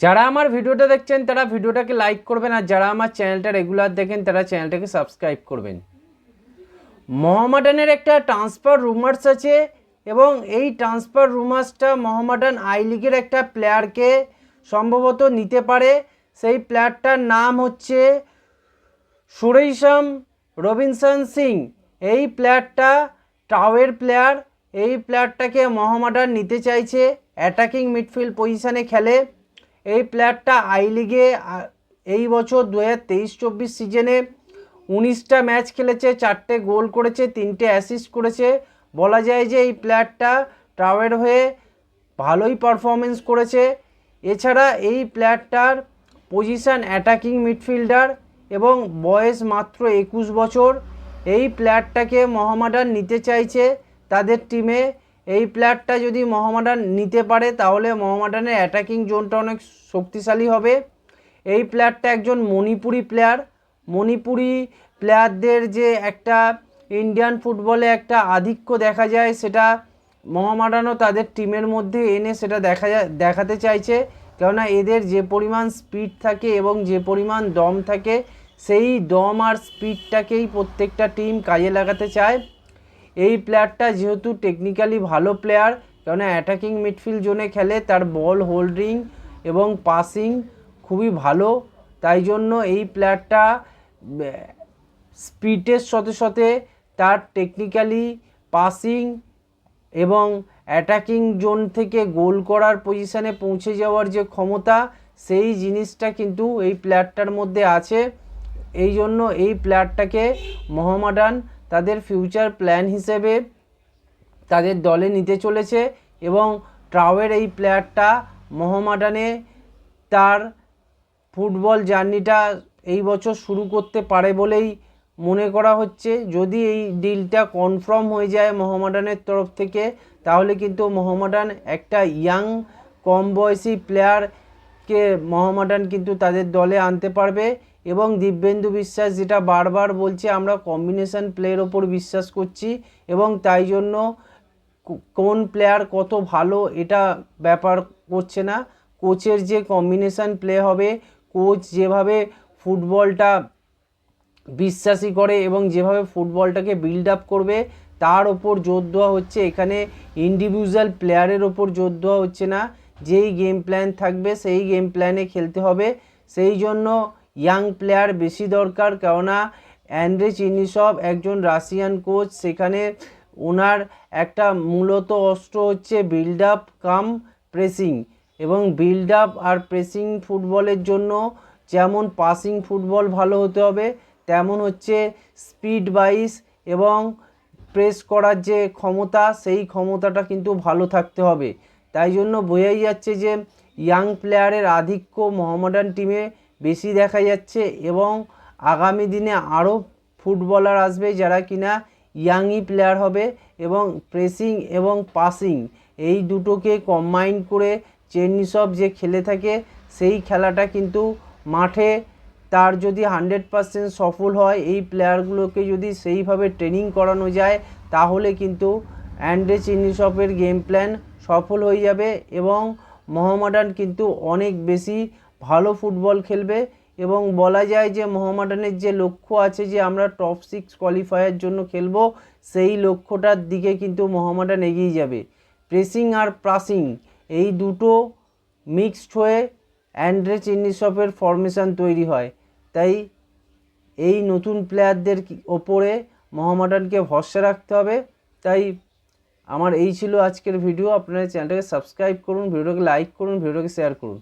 যারা আমার ভিডিওটা দেখছেন, তারা ভিডিওটাকে লাইক করবেন আর যারা আমার চ্যানেলটা রেগুলার দেখেন, তারা চ্যানেলটাকে সাবস্ক্রাইব করবেন। মোহামেডানের একটা ট্রান্সফার রুমার্স আছে এবং এই ট্রান্সফার রুমার্সটা মোহামেডান আই লিগের একটা প্লেয়ারকে সম্ভবত নিতে পারে। সেই প্লেয়ারটার নাম হচ্ছে সুরেশম রবিনসন সিং। এই প্লেয়ারটা টাওয়ের প্লেয়ার এই প্লেয়ারটাকে মোহামেডান নিতে চাইছে। অ্যাটাকিং মিডফিল্ড পজিশানে খেলে। এই প্লেয়ারটা আই লিগে এই বছর দু হাজার তেইশ চব্বিশ সিজনে উনিশটা ম্যাচ খেলেছে, চারটে গোল করেছে, তিনটে অ্যাসিস্ট করেছে। বলা যায় যে এই প্লেয়ারটা টাওয়ের হয়ে ভালোই পারফরমেন্স করেছে। এছাড়া এই প্লেয়ারটার পজিশান অ্যাটাকিং মিডফিল্ডার এবং বয়স মাত্র একুশ বছর। এই প্লেয়ারটাকে মোহামেডান নিতে চাইছে তাদের টিমে এই প্লেয়ারটা যদি মোহামেডান নিতে পারে, তাহলে মোহামেডানের অ্যাটাকিং জোনটা অনেক শক্তিশালী হবে। এই প্লেয়ারটা একজন মণিপুরি প্লেয়ার। মণিপুরি প্লেয়ারদের যে একটা ইন্ডিয়ান ফুটবলে একটা আধিক্য দেখা যায়, সেটা মোহামেডানও তাদের টিমের মধ্যে এনে সেটা দেখা দেখাতে চাইছে। কেননা এদের যে পরিমাণ স্পিড থাকে এবং যে পরিমাণ দম থাকে, সেই দম আর স্পিডটাকেই প্রত্যেকটা টিম কাজে লাগাতে চায়। এই প্লেয়ারটা যেহেতু টেকনিক্যালি ভালো প্লেয়ার কেননা অ্যাটাকিং মিডফিল্ড জোনে খেলে তার বল হোল্ডিং এবং পাসিং খুবই ভালো। তাই জন্য এই প্লেয়ারটা স্পিডের সাথে সাথে তার টেকনিক্যালি পাসিং এবং অ্যাটাকিং জোন থেকে গোল করার পজিশানে পৌঁছে যাওয়ার যে ক্ষমতা, সেই জিনিসটা কিন্তু এই প্লেয়ারটার মধ্যে আছে। এই জন্য এই প্লেয়ারটাকে মোহামেডান তাদের ফিউচার প্ল্যান হিসেবে তাদের দলে নিতে চলেছে এবং ট্রাওয়ের এই প্লেয়ারটা মোহামেডানে তার ফুটবল জার্নিটা এই বছর শুরু করতে পারে বলেই মনে করা হচ্ছে। যদি এই ডিলটা কনফার্ম হয়ে যায় মোহামেডানের তরফ থেকে, তাহলে কিন্তু মোহামেডান একটা ইয়াং কম বয়সী প্লেয়ারকে মোহামেডান কিন্তু তাদের দলে আনতে পারবে এবং দিব্যেন্দু বিশ্বাস যেটা বারবার বলছে, আমরা কম্বিনেশন প্লেয়ের ওপর বিশ্বাস করছি এবং তাই জন্য কোন প্লেয়ার কত ভালো এটা ব্যাপার করছে না। কোচের যে কম্বিনেশন প্লে হবে কোচ যেভাবে ফুটবলটা বিশ্বাসী করে এবং যেভাবে ফুটবলটাকে বিল্ড আপ করবে, তার ওপর জোর দেওয়া হচ্ছে। এখানে ইন্ডিভিজুয়াল প্লেয়ারের ওপর জোর দেওয়া হচ্ছে না। যেই গেম প্ল্যান থাকবে, সেই গেম প্ল্যানে খেলতে হবে। সেই জন্য ইয়াং প্লেয়ার বেশি দরকার, কেননা অ্যান্ড্রে চিনিসব একজন রাশিয়ান কোচ সেখানে ওনার একটা মূলত অস্ত্র হচ্ছে বিল্ড আপ কাম প্রেসিং এবং বিল্ড আপ আর প্রেসিং ফুটবলের জন্য যেমন পাসিং ফুটবল ভালো হতে হবে, তেমন হচ্ছে স্পিড বাইস এবং প্রেস করার যে ক্ষমতা, সেই ক্ষমতাটা কিন্তু ভালো থাকতে হবে। তাই জন্য বোঝাই যাচ্ছে যে ইয়াং প্লেয়ারের আধিক্য মোহামেডান টিমে বেশি দেখা যাচ্ছে এবং আগামী দিনে আরও ফুটবলার আসবে যারা কিনা ইয়াংই প্লেয়ার হবে এবং প্রেসিং এবং পাসিং এই দুটোকে কম্বাইন করে চেন্নিসব যে খেলে থাকে সেই খেলাটা কিন্তু মাঠে তার যদি হান্ড্রেড পারসেন্ট সফল হয় এই প্লেয়ারগুলোকে যদি সেইভাবে ট্রেনিং করানো যায় তাহলে কিন্তু অ্যান্ড্রে চিনিসপের গেম প্ল্যান সফল হয়ে যাবে এবং মোহামেডান কিন্তু অনেক বেশি ভালো ফুটবল খেলবে এবং বলা যায় যে মোহামেডানের যে লক্ষ্য আছে যে আমরা টপ সিক্স কোয়ালিফায়ার জন্য খেলব, সেই লক্ষ্যটার দিকে কিন্তু মোহামেডান এগিয়ে যাবে। প্রেসিং আর প্রাসিং এই দুটো মিক্সড হয়ে অ্যান্ড্রে চিনিসপের ফরমেশন তৈরি হয়। তাই এই নতুন প্লেয়ারদের ওপরে মোহামেডানকে ভরসা রাখতে হবে। তাই আমার এই ছিল আজকের ভিডিও আপনারা চ্যানেলটাকে সাবস্ক্রাইব করুন ভিডিওটাকে লাইক করুন ভিডিওটাকে শেয়ার করুন।